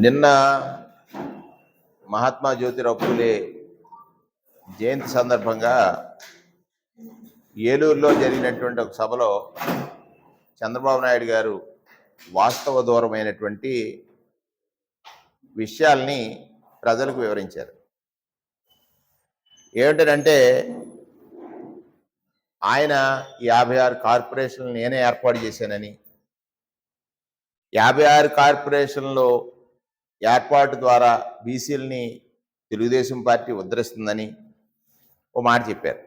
నిన్న మహాత్మా జ్యోతిరావు పూలే జయంతి సందర్భంగా ఏలూరులో జరిగినటువంటి ఒక సభలో చంద్రబాబు నాయుడు గారు వాస్తవ దూరమైనటువంటి విషయాల్ని ప్రజలకు వివరించారు. ఏమిటంటే ఆయన యాభై ఆరు కార్పొరేషన్లు నేనే ఏర్పాటు చేశానని. యాభై ఆరు కార్పొరేషన్లో ఏర్పాటు ద్వారా బీసీలని తెలుగుదేశం పార్టీ ఉద్ధరిస్తుందని ఓ మాట చెప్పారు.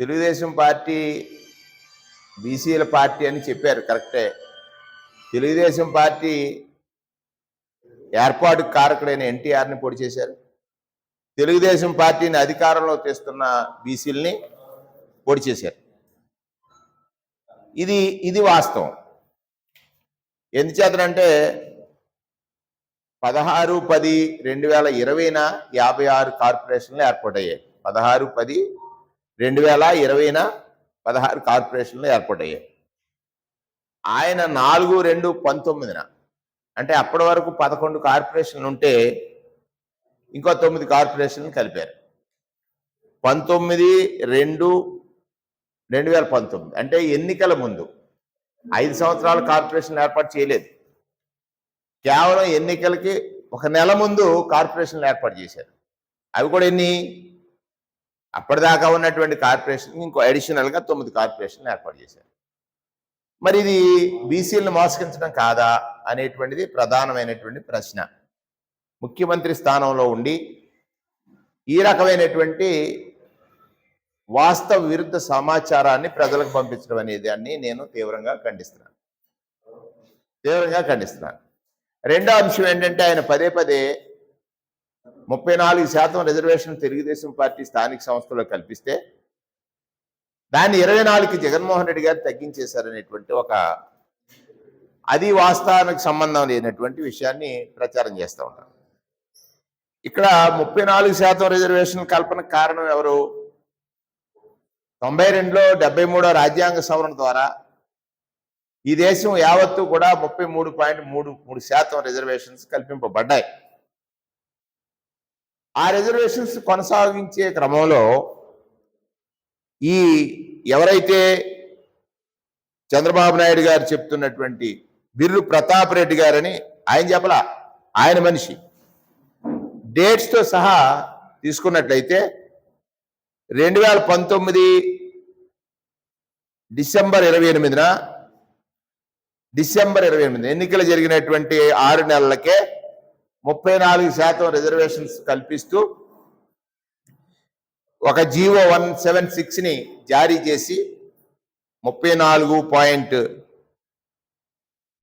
తెలుగుదేశం పార్టీ బీసీల పార్టీ అని చెప్పారు కరెక్టే. తెలుగుదేశం పార్టీ ఏర్పాటు కారకుడైన ఎన్టీఆర్ని పొడి చేశారు తెలుగుదేశం పార్టీని అధికారంలో తెస్తున్న బీసీలని పొడి చేశారు. ఇది ఇది వాస్తవం. ఎందుచేతనంటే పదహారు పది రెండు వేల ఇరవైన యాభై ఆరు కార్పొరేషన్లు ఏర్పాటయ్యాయి. పదహారు పది రెండు వేల ఇరవైన పదహారు కార్పొరేషన్లు ఏర్పాటయ్యాయి. ఆయన నాలుగు రెండు పంతొమ్మిదిన అంటే అప్పటి వరకు పదకొండు కార్పొరేషన్లు ఉంటే ఇంకో తొమ్మిది కార్పొరేషన్లు కలిపారు. పంతొమ్మిది రెండు రెండు వేల పంతొమ్మిది. అంటే ఎన్నికల ముందు ఐదు సంవత్సరాలు కార్పొరేషన్ ఏర్పాటు చేయలేదు. కేవలం ఎన్నికలకి ఒక నెల ముందు కార్పొరేషన్లు ఏర్పాటు చేశారు. అవి కూడా ఎన్ని? అప్పటిదాకా ఉన్నటువంటి కార్పొరేషన్ ఇంకో అడిషనల్గా తొమ్మిది కార్పొరేషన్లు ఏర్పాటు చేశారు. మరి ఇది బీసీలను మోసగించడం కాదా అనేటువంటిది ప్రధానమైనటువంటి ప్రశ్న. ముఖ్యమంత్రి స్థానంలో ఉండి ఈ రకమైనటువంటి వాస్తవ విరుద్ధ సమాచారాన్ని ప్రజలకు పంపించడం అనేది అన్ని నేను తీవ్రంగా ఖండిస్తున్నాను. తీవ్రంగా ఖండిస్తున్నాను. రెండో అంశం ఏంటంటే ఆయన పదే పదే ముప్పై నాలుగు శాతం రిజర్వేషన్ తెలుగుదేశం పార్టీ స్థానిక సంస్థలో కల్పిస్తే దాన్ని ఇరవై నాలుగుకి జగన్మోహన్ రెడ్డి గారు తగ్గించేశారనేటువంటి ఒక అది వాస్తవానికి సంబంధం లేనటువంటి విషయాన్ని ప్రచారం చేస్తూ ఉంటారు ఇక్కడ ముప్పై నాలుగు శాతం రిజర్వేషన్ కల్పన కారణం ఎవరు? తొంభై రెండులో డెబ్బై మూడో రాజ్యాంగ సవరణ ద్వారా ఈ దేశం యావత్తు కూడా ముప్పై మూడు పాయింట్ మూడు మూడు శాతం రిజర్వేషన్స్ కల్పింపబడ్డాయి. ఆ రిజర్వేషన్స్ కొనసాగించే క్రమంలో ఈ ఎవరైతే చంద్రబాబు నాయుడు గారు చెప్తున్నటువంటి బిర్రు ప్రతాప్ రెడ్డి గారని ఆయన చెప్పలా ఆయన మనిషి. డేట్స్తో సహా తీసుకున్నట్లయితే రెండు వేల పంతొమ్మిది డిసెంబర్ ఇరవై ఎనిమిదిన డిసెంబర్ ఇరవై ఎనిమిది ఎన్నికలు జరిగినటువంటి ఆరు నెలలకే ముప్పై నాలుగు శాతం రిజర్వేషన్స్ కల్పిస్తూ ఒక జీవో వన్ సెవెన్ సిక్స్ని జారీ చేసి ముప్పై నాలుగు పాయింట్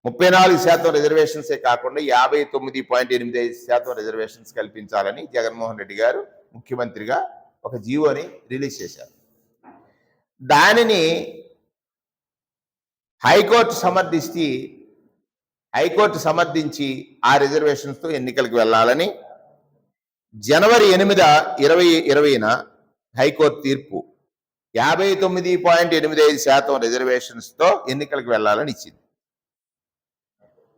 ముప్పై నాలుగు శాతం రిజర్వేషన్సే కాకుండా యాభై తొమ్మిది పాయింట్ ఎనిమిది ఐదు శాతం రిజర్వేషన్స్ కల్పించాలని జగన్మోహన్ రెడ్డి గారు ముఖ్యమంత్రిగా ఒక జీవోని రిలీజ్ చేశారు. దానిని హైకోర్టు సమర్థించి హైకోర్టు సమర్థించి ఆ రిజర్వేషన్స్తో ఎన్నికలకు వెళ్ళాలని జనవరి ఎనిమిది ఇరవై ఇరవైన హైకోర్టు తీర్పు యాభై తొమ్మిది పాయింట్ ఎనిమిది ఐదు శాతం రిజర్వేషన్స్తో ఎన్నికలకు వెళ్ళాలని ఇచ్చింది.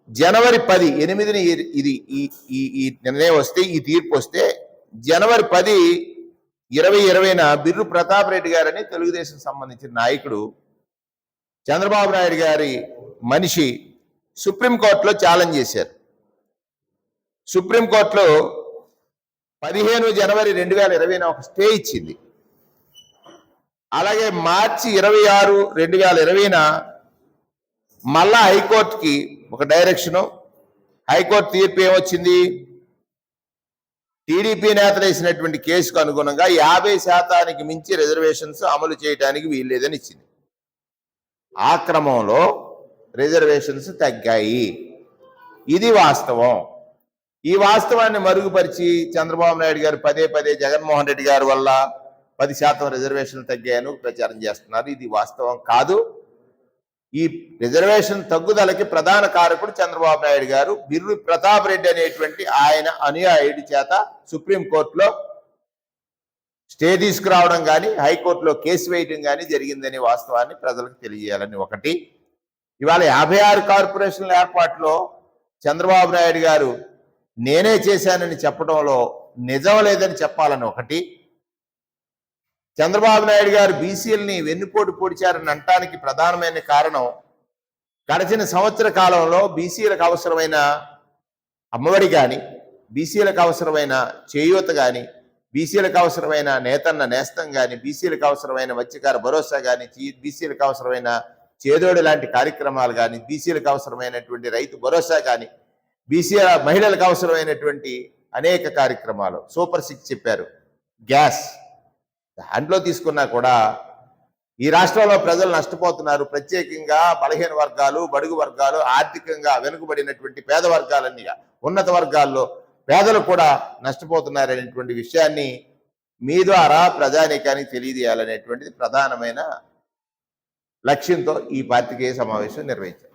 జనవరి పది ఎనిమిదిని ఇది ఈ ఈ ఈ నిర్ణయం వస్తే ఈ తీర్పు వస్తే జనవరి పది ఇరవై ఇరవైన బిర్రు ప్రతాప్ రెడ్డి గారని తెలుగుదేశం సంబంధించిన నాయకుడు చంద్రబాబు నాయుడు గారి మనిషి సుప్రీంకోర్టులో ఛాలెంజ్ చేశారు. సుప్రీంకోర్టులో పదిహేను జనవరి రెండు వేల ఇరవైన ఒక స్టే ఇచ్చింది. అలాగే మార్చి ఇరవై ఆరు రెండు వేల ఇరవైన మళ్ళా హైకోర్టుకి ఒక డైరెక్షను హైకోర్టు తీర్పు ఏమొచ్చింది? టీడీపీ నేతలు వేసినటువంటి కేసుకు అనుగుణంగా యాభై శాతానికి మించి రిజర్వేషన్స్ అమలు చేయడానికి వీల్లేదని ఇచ్చింది. ఆ క్రమంలో రిజర్వేషన్స్ తగ్గాయి. ఇది వాస్తవం. ఈ వాస్తవాన్ని మరుగుపరిచి చంద్రబాబు నాయుడు గారు పదే పదే జగన్మోహన్ రెడ్డి గారి వల్ల పది శాతం రిజర్వేషన్లు తగ్గాయని ప్రచారం చేస్తున్నారు. ఇది వాస్తవం కాదు. ఈ రిజర్వేషన్ తగ్గుదలకి ప్రధాన కారకుడు చంద్రబాబు నాయుడు గారు. బిర్రు ప్రతాప్ రెడ్డి అనేటువంటి ఆయన అనుయాయుడి చేత సుప్రీంకోర్టులో స్టే తీసుకురావడం కానీ హైకోర్టులో కేసు వేయడం కానీ జరిగిందనే వాస్తవాన్ని ప్రజలకు తెలియజేయాలని ఒకటి. ఇవాళ యాభై ఆరు కార్పొరేషన్ల ఏర్పాటులో చంద్రబాబు నాయుడు గారు నేనే చేశానని చెప్పడంలో నిజం లేదని చెప్పాలని ఒకటి. చంద్రబాబు నాయుడు గారు బీసీలని వెన్నుపోటు పొడిచారని అనటానికి ప్రధానమైన కారణం గడిచిన సంవత్సర కాలంలో బీసీలకు అవసరమైన అమ్మఒడి కానీ బీసీలకు అవసరమైన చేయూత కానీ బీసీలకు అవసరమైన నేతన్న నేస్తం కానీ బీసీలకు అవసరమైన మత్స్యకార భరోసా కానీ బీసీలకు అవసరమైన చేదోడు లాంటి కార్యక్రమాలు కానీ బీసీలకు అవసరమైనటువంటి రైతు భరోసా కానీ బీసీ మహిళలకు అవసరమైనటువంటి అనేక కార్యక్రమాలు. సూపర్ సిక్స్ చెప్పారు. గ్యాస్. దాంట్లో తీసుకున్నా కూడా ఈ రాష్ట్రంలో ప్రజలు నష్టపోతున్నారు. ప్రత్యేకంగా బలహీన వర్గాలు బడుగు వర్గాలు ఆర్థికంగా వెనుకబడినటువంటి పేద వర్గాలన్నీ ఉన్నత వర్గాల్లో పేదలు కూడా నష్టపోతున్నారనేటువంటి విషయాన్ని మీ ద్వారా ప్రజానీకానికి తెలియజేయాలనేటువంటిది ప్రధానమైన లక్ష్యంతో ఈ పార్టీకి సమావేశం నిర్వహించారు.